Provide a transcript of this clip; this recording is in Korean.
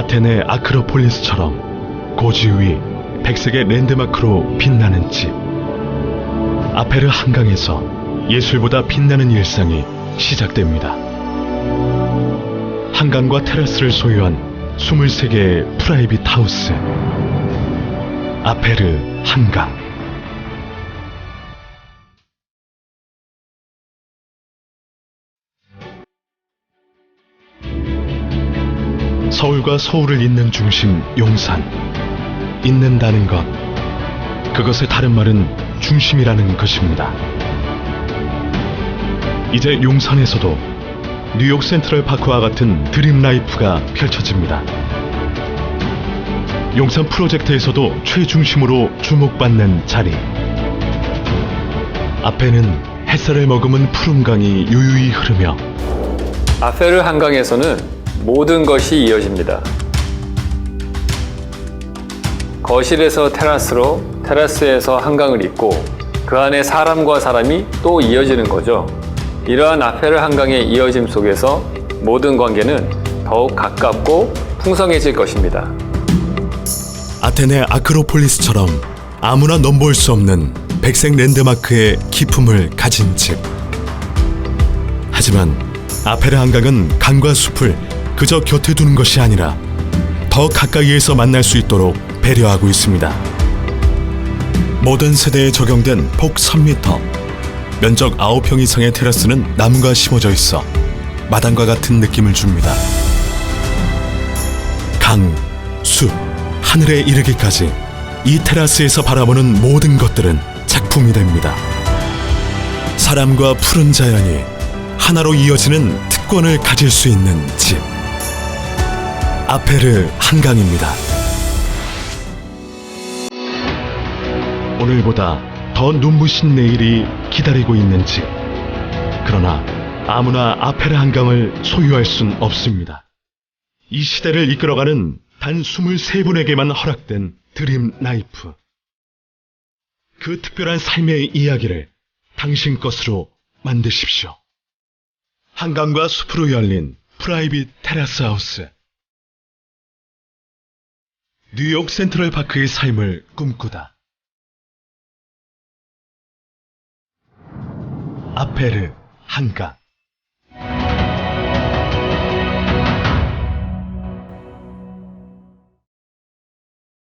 아테네 아크로폴리스처럼 고지 위 백색의 랜드마크로 빛나는 집. 아페르 한강에서 예술보다 빛나는 일상이 시작됩니다. 한강과 테라스를 소유한 23개의 프라이빗 하우스. 아페르 한강. 서울과 서울을 잇는 중심 용산. 잇는다는 것. 그것의 다른 말은 중심이라는 것입니다. 이제 용산에서도 뉴욕 센트럴 파크와 같은 드림 라이프가 펼쳐집니다. 용산 프로젝트에서도 최중심으로 주목받는 자리. 앞에는 햇살을 머금은 푸른 강이 유유히 흐르며 아페르 한강에서는 모든 것이 이어집니다. 거실에서 테라스로, 테라스에서 한강을 잇고 그 안에 사람과 사람이 또 이어지는 거죠. 이러한 아페르 한강의 이어짐 속에서 모든 관계는 더욱 가깝고 풍성해질 것입니다. 아테네 아크로폴리스처럼 아무나 넘볼 수 없는 백색 랜드마크의 기품을 가진 집. 하지만 아페르 한강은 강과 숲을 그저 곁에 두는 것이 아니라 더 가까이에서 만날 수 있도록 배려하고 있습니다. 모든 세대에 적용된 폭 3m, 면적 9평 이상의 테라스는 나무가 심어져 있어 마당과 같은 느낌을 줍니다. 강, 숲, 하늘에 이르기까지 이 테라스에서 바라보는 모든 것들은 작품이 됩니다. 사람과 푸른 자연이 하나로 이어지는 특권을 가질 수 있는 집. 아페르 한강입니다. 오늘보다 더 눈부신 내일이 기다리고 있는 집. 그러나 아무나 아페르 한강을 소유할 순 없습니다. 이 시대를 이끌어가는 단 23분에게만 허락된 드림 라이프. 그 특별한 삶의 이야기를 당신 것으로 만드십시오. 한강과 숲으로 열린 프라이빗 테라스 하우스. 뉴욕 센트럴 파크의 삶을 꿈꾸다. 아페르 한강.